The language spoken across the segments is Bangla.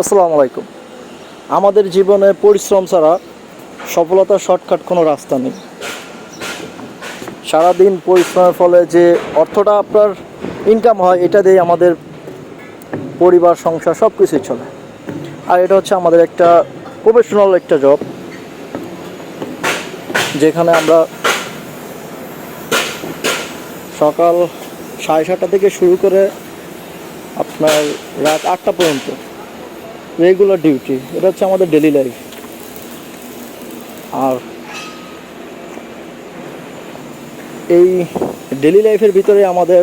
আসসালামু আলাইকুম। আমাদের জীবনে পরিশ্রম ছাড়া সফলতার শর্টকাট কোনো রাস্তা নেই। সারাদিন পরিশ্রমের ফলে যে অর্থটা আপনার ইনকাম হয়, এটা দিয়ে আমাদের পরিবার, সংসার সব কিছুই চলে। আর এটা হচ্ছে আমাদের একটা প্রফেশনাল একটা জব যেখানে আমরা সকাল সাড়ে সাতটা থেকে শুরু করে আপনার রাত আটটা পর্যন্ত রেগুলার ডিউটি এটা হচ্ছে আমাদের ডেলি লাইফ আর এই ডেলি লাইফের ভিতরে আমাদের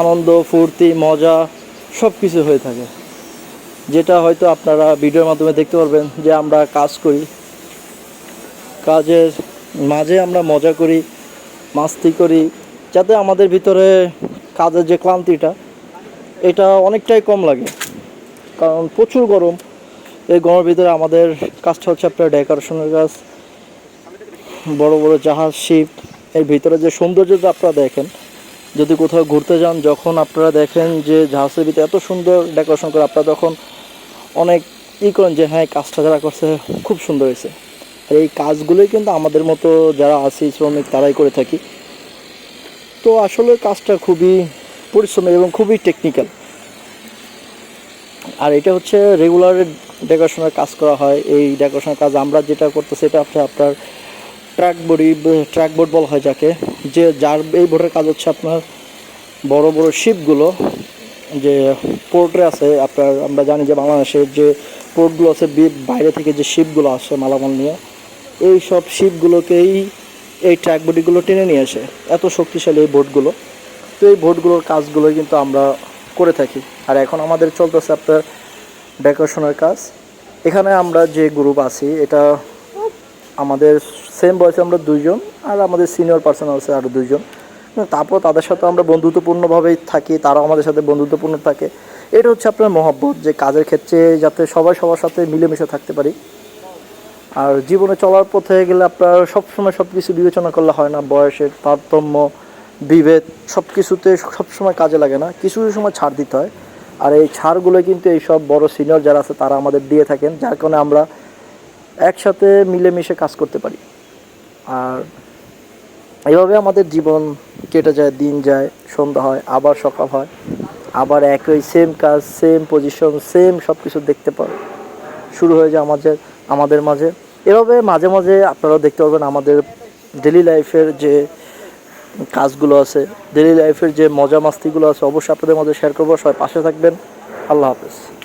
আনন্দ, ফুর্তি, মজা সব কিছু হয়ে থাকে। যেটা হয়তো আপনারা ভিডিওর মাধ্যমে দেখতে পারবেন যে আমরা কাজ করি। কাজের মাঝে আমরা মজা করি, মাস্তি করি, যাতে আমাদের ভিতরে কাজের যে ক্লান্তিটা, এটা অনেকটাই কম লাগে। কারণ প্রচুর গরম। এই গরমের ভিতরে আমাদের কাজটা হচ্ছে আপনার ডেকোরেশনের কাজ। বড় বড় জাহাজ শিপ এর ভিতরে যে সৌন্দর্যটা আপনারা দেখেন, যদি কোথাও ঘুরতে যান, যখন আপনারা দেখেন যে জাহাজের ভিতরে এত সুন্দর ডেকোরেশন করে, আপনারা তখন অনেক ই করেন যে হ্যাঁ কাজটা যারা করছে, খুব সুন্দর হয়েছে। আর এই কাজগুলোই কিন্তু আমাদের মতো যারা আছি, শ্রমিক, তারাই করে থাকি। তো আসলে কাজটা খুবই পরিশ্রমের এবং খুবই টেকনিক্যাল আর এটা হচ্ছে রেগুলার ডেকোরেশনের কাজ করা হয়। এই ডেকোরেশনের কাজ আমরা যেটা করতেছি, এটা হচ্ছে আপনার ট্র্যাক বডি ট্র্যাক বোর্ড বলা হয় যাকে, যে যার এই বোর্ডের কাজ হচ্ছে আপনার বড় বড় শিপগুলো যে পোর্টে আছে, আপনার আমরা জানি যে বাংলাদেশের যে পোর্টগুলো আছে বাইরে থেকে যে শিপগুলো আসে মালামাল নিয়ে, এই সব শিপগুলোকেই এই ট্র্যাক বডিগুলো টেনে নিয়ে আসে। এত শক্তিশালী এই বোটগুলো তো এই বোটগুলোর কাজগুলো কিন্তু আমরা করে থাকি। আর এখন আমাদের চলতেছে আপনার ডেকোরেশনের কাজ। এখানে আমরা যে গ্রুপ আছি, এটা আমাদের সেম বয়সে আমরা দুইজন, আর আমাদের সিনিয়র পার্সন আছে আরও দুইজন। তারপর তাদের সাথে আমরা বন্ধুত্বপূর্ণভাবেই থাকি, তারাও আমাদের সাথে বন্ধুত্বপূর্ণ থাকে। এটা হচ্ছে আপনার মহব্বত, যে কাজের ক্ষেত্রে যাতে সবাই সবার সাথে মিলেমিশে থাকতে পারি। আর জীবনে চলার পথে গেলে আপনার সবসময় সব কিছু বিবেচনা করলে হয় না, বয়সের তারতম্য বিভেদ সব কিছুতে সবসময় কাজে লাগে না। কিছু কিছু সময় ছাড় দিতে হয়। আর এই ছাড়গুলো কিন্তু এই সব বড় সিনিয়র যারা আছে, তারা আমাদের দিয়ে থাকেন, যার কারণে আমরা একসাথে মিলেমিশে কাজ করতে পারি। আর এভাবে আমাদের জীবন কেটে যায়, দিন যায়, সন্ধ্যা হয়, আবার সকাল হয়, আবার একই সেম কাজ সেম পজিশন সেম সব কিছু দেখতে পাই শুরু হয়ে যায় আমাদের আমাদের মাঝে। এভাবে মাঝে মাঝে আপনারাও দেখতে পারবেন আমাদের ডেলি লাইফের যে কাজগুলো আছে ডেলি লাইফের যে মজা মাস্তিগুলো আছে, অবশ্যই আপনাদের মধ্যে শেয়ার করব। সবাই পাশে থাকবেন। আল্লাহ হাফেজ।